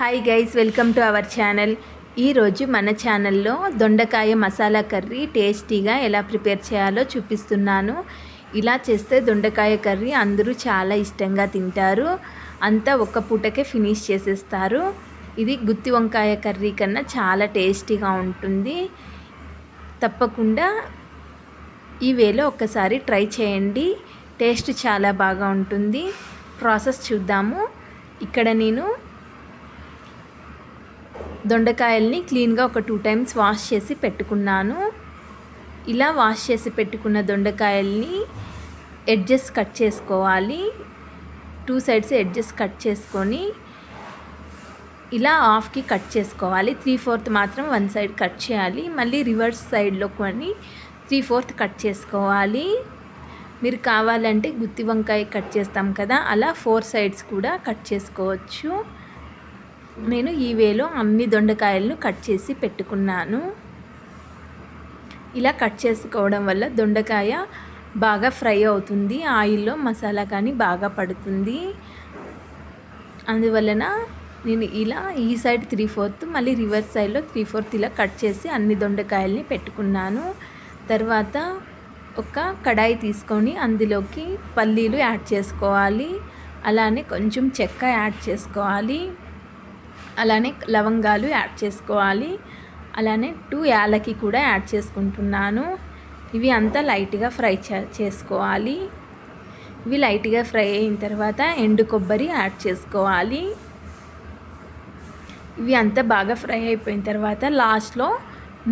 Hi guys welcome to our channel ఈరోజు మన ఛానల్లో దొండకాయ మసాలా కర్రీ టేస్టీగా ఎలా ప్రిపేర్ చేయాలో చూపిస్తున్నాను. ఇలా చేస్తే దొండకాయ కర్రీ అందరూ చాలా ఇష్టంగా తింటారు. అంతా ఒక్క పూటకే ఫినిష్ చేసేస్తారు. ఇది గుత్తి వంకాయ కర్రీ కన్నా చాలా టేస్టీగా ఉంటుంది. తప్పకుండా ఈ వేలో ఒక్కసారి ట్రై చేయండి. టేస్ట్ చాలా బాగా ఉంటుంది. ప్రాసెస్ చూద్దాము. ఇక్కడ నేను దొండకాయల్ని క్లీన్గా ఒక టూ టైమ్స్ వాష్ చేసి పెట్టుకున్నాను. ఇలా వాష్ చేసి పెట్టుకున్న దొండకాయల్ని ఎడ్జెస్ కట్ చేసుకోవాలి. టూ సైడ్స్ ఎడ్జెస్ కట్ చేసుకొని ఇలా హాఫ్కి కట్ చేసుకోవాలి. త్రీ ఫోర్త్ మాత్రం వన్ సైడ్ కట్ చేయాలి. మళ్ళీ రివర్స్ సైడ్లో కొని త్రీ ఫోర్త్ కట్ చేసుకోవాలి. మీరు కావాలంటే గుత్తి వంకాయ కట్ చేస్తాం కదా అలా ఫోర్ సైడ్స్ కూడా కట్ చేసుకోవచ్చు. నేను ఈ వేలో అన్ని దొండకాయలను కట్ చేసి పెట్టుకున్నాను. ఇలా కట్ చేసుకోవడం వల్ల దొండకాయ బాగా ఫ్రై అవుతుంది ఆయిల్లో మసాలా కానీ బాగా పడుతుంది. అందువలన నేను ఇలా ఈ సైడ్ త్రీ ఫోర్త్ మళ్ళీ రివర్స్ సైడ్లో త్రీ ఫోర్త్ ఇలా కట్ చేసి అన్ని దొండకాయల్ని పెట్టుకున్నాను. తర్వాత ఒక కడాయి తీసుకొని అందులోకి పల్లీలు యాడ్ చేసుకోవాలి. అలానే కొంచెం చెక్క యాడ్ చేసుకోవాలి. అలానే లవంగాలు యాడ్ చేసుకోవాలి. అలానే టూ యాలకి కూడా యాడ్ చేసుకుంటున్నాను. ఇవి అంతా లైట్గా ఫ్రై చేసుకోవాలి. ఇవి లైట్గా ఫ్రై అయిన తర్వాత ఎండు కొబ్బరి యాడ్ చేసుకోవాలి. ఇవి అంతా బాగా ఫ్రై అయిపోయిన తర్వాత లాస్ట్లో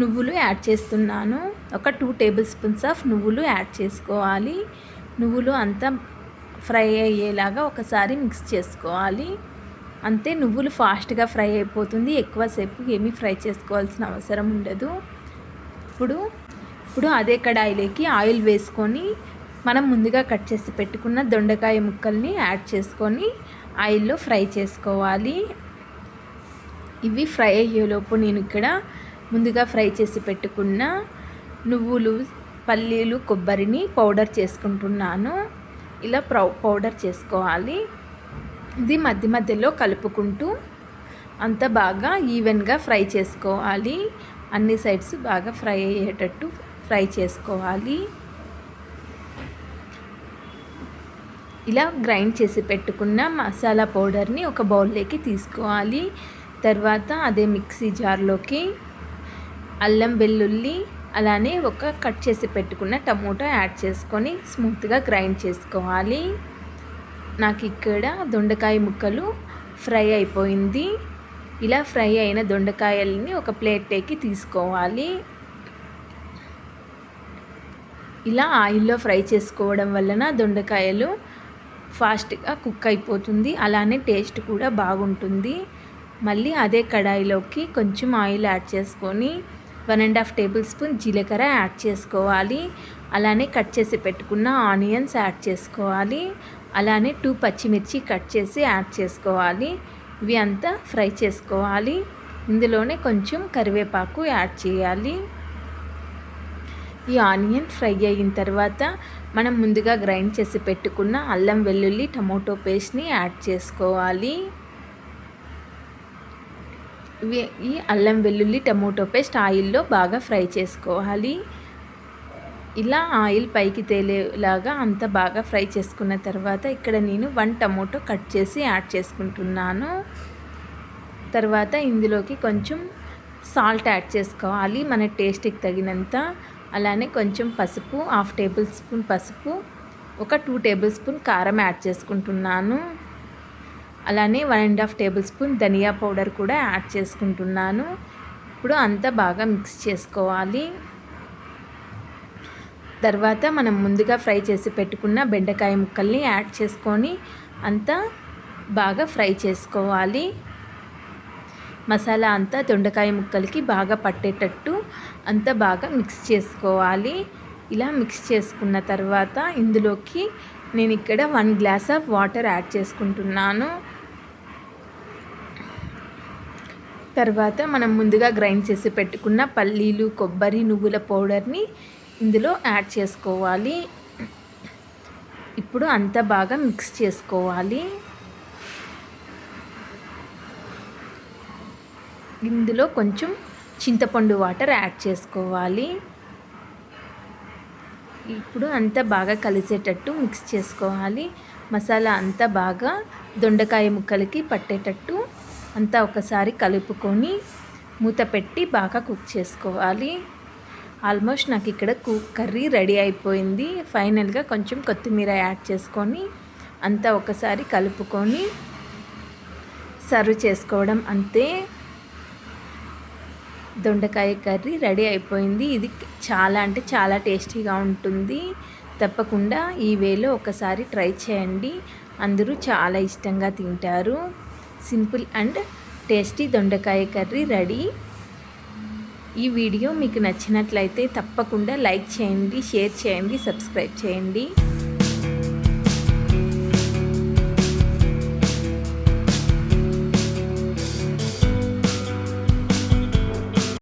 నువ్వులు యాడ్ చేస్తున్నాను. ఒక టూ టేబుల్ స్పూన్స్ ఆఫ్ నువ్వులు యాడ్ చేసుకోవాలి. నువ్వులు అంతా ఫ్రై అయ్యేలాగా ఒకసారి మిక్స్ చేసుకోవాలి. అంతే నువ్వులు ఫాస్ట్గా ఫ్రై అయిపోతుంది. ఎక్కువసేపు ఏమీ ఫ్రై చేసుకోవాల్సిన అవసరం ఉండదు. ఇప్పుడు ఇప్పుడు అదే కడాయిలోకి ఆయిల్ వేసుకొని మనం ముందుగా కట్ చేసి పెట్టుకున్న దొండకాయ ముక్కల్ని యాడ్ చేసుకొని ఆయిల్లో ఫ్రై చేసుకోవాలి. ఇవి ఫ్రై అయ్యేలోపు నేను ఇక్కడ ముందుగా ఫ్రై చేసి పెట్టుకున్న నువ్వులు పల్లీలు కొబ్బరిని పౌడర్ చేసుకుంటున్నాను. ఇలా పౌడర్ చేసుకోవాలి. ఇది మధ్య మధ్యలో కలుపుకుంటూ అంత బాగా ఈవెన్గా ఫ్రై చేసుకోవాలి. అన్ని సైడ్స్ బాగా ఫ్రై అయ్యేటట్టు ఫ్రై చేసుకోవాలి. ఇలా గ్రైండ్ చేసి పెట్టుకున్న మసాలా పౌడర్ని ఒక బౌల్లోకి తీసుకోవాలి. తర్వాత అదే మిక్సీ జార్లోకి అల్లం వెల్లుల్లి అలానే ఒక కట్ చేసి పెట్టుకున్న టమోటా యాడ్ చేసుకొని స్మూత్గా గ్రైండ్ చేసుకోవాలి. నాకు ఇక్కడ దొండకాయ ముక్కలు ఫ్రై అయిపోయింది. ఇలా ఫ్రై అయిన దొండకాయలని ఒక ప్లేట్లోకి తీసుకోవాలి. ఇలా ఆయిల్లో ఫ్రై చేసుకోవడం వలన దొండకాయలు ఫాస్ట్గా కుక్ అయిపోతుంది. అలానే టేస్ట్ కూడా బాగుంటుంది. మళ్ళీ అదే కడాయిలోకి కొంచెం ఆయిల్ యాడ్ చేసుకొని one and half tablespoon జీలకర్ర యాడ్ చేసుకోవాలి. అలానే కట్ చేసి పెట్టుకున్న ఆనియన్స్ యాడ్ చేసుకోవాలి. అలానే టూ పచ్చిమిర్చి కట్ చేసి యాడ్ చేసుకోవాలి. ఇవి అంతా ఫ్రై చేసుకోవాలి. ఇందులోనే కొంచెం కరివేపాకు యాడ్ చేయాలి. ఈ ఆనియన్ ఫ్రై అయిన తర్వాత మనం ముందుగా గ్రైండ్ చేసి పెట్టుకున్న అల్లం వెల్లుల్లి టమోటో పేస్ట్ని యాడ్ చేసుకోవాలి. ఈ అల్లం వెల్లుల్లి టమోటో పేస్ట్ ఆయిల్లో బాగా ఫ్రై చేసుకోవాలి. ఇలా ఆయిల్ పైకి తేలేలాగా అంత బాగా ఫ్రై చేసుకున్న తర్వాత ఇక్కడ నేను వన్ టమోటో కట్ చేసి యాడ్ చేసుకుంటున్నాను. తర్వాత ఇందులోకి కొంచెం సాల్ట్ యాడ్ చేసుకోవాలి మన టేస్ట్కి తగినంత. అలానే కొంచెం పసుపు హాఫ్ టేబుల్ స్పూన్ పసుపు ఒక టూ టేబుల్ స్పూన్ కారం యాడ్ చేసుకుంటున్నాను. అలానే one and half tablespoon dhania powder కూడా యాడ్ చేసుకుంటున్నాను. ఇప్పుడు అంతా బాగా మిక్స్ చేసుకోవాలి. తర్వాత మనం ముందుగా ఫ్రై చేసి పెట్టుకున్న బెండకాయ ముక్కల్ని యాడ్ చేసుకొని అంతా బాగా ఫ్రై చేసుకోవాలి. మసాలా అంతా దొండకాయ ముక్కలకి బాగా పట్టేటట్టు అంతా బాగా మిక్స్ చేసుకోవాలి. ఇలా మిక్స్ చేసుకున్న తర్వాత ఇందులోకి నేను ఇక్కడ one glass of water add చేసుకుంటున్నాను. తర్వాత మనం ముందుగా గ్రైండ్ చేసి పెట్టుకున్న పల్లీలు కొబ్బరి నువ్వుల పౌడర్ని ఇందులో యాడ్ చేసుకోవాలి. ఇప్పుడు అంతా బాగా మిక్స్ చేసుకోవాలి. ఇందులో కొంచెం చింతపండు వాటర్ యాడ్ చేసుకోవాలి. ఇప్పుడు అంతా బాగా కలిసేటట్టు మిక్స్ చేసుకోవాలి. మసాలా అంతా బాగా దొండకాయ ముక్కలకి పట్టేటట్టు అంతా ఒకసారి కలుపుకొని మూత పెట్టి బాగా కుక్ చేసుకోవాలి. ఆల్మోస్ట్ నాకు ఇక్కడ కుక్ కర్రీ రెడీ అయిపోయింది. ఫైనల్గా కొంచెం కొత్తిమీర యాడ్ చేసుకొని అంతా ఒకసారి కలుపుకొని సర్వ్ చేసుకోవడం అంతే. దొండకాయ కర్రీ రెడీ అయిపోయింది. ఇది చాలా అంటే చాలా టేస్టీగా ఉంటుంది. తప్పకుండా ఈ వేలో ఒకసారి ట్రై చేయండి. అందరూ చాలా ఇష్టంగా తింటారు. సింపుల్ అండ్ టేస్టీ దొండకాయ కర్రీ రెడీ. ఈ వీడియో మీకు నచ్చినట్లయితే తప్పకుండా లైక్ చేయండి షేర్ చేయండి సబ్స్క్రైబ్ చేయండి.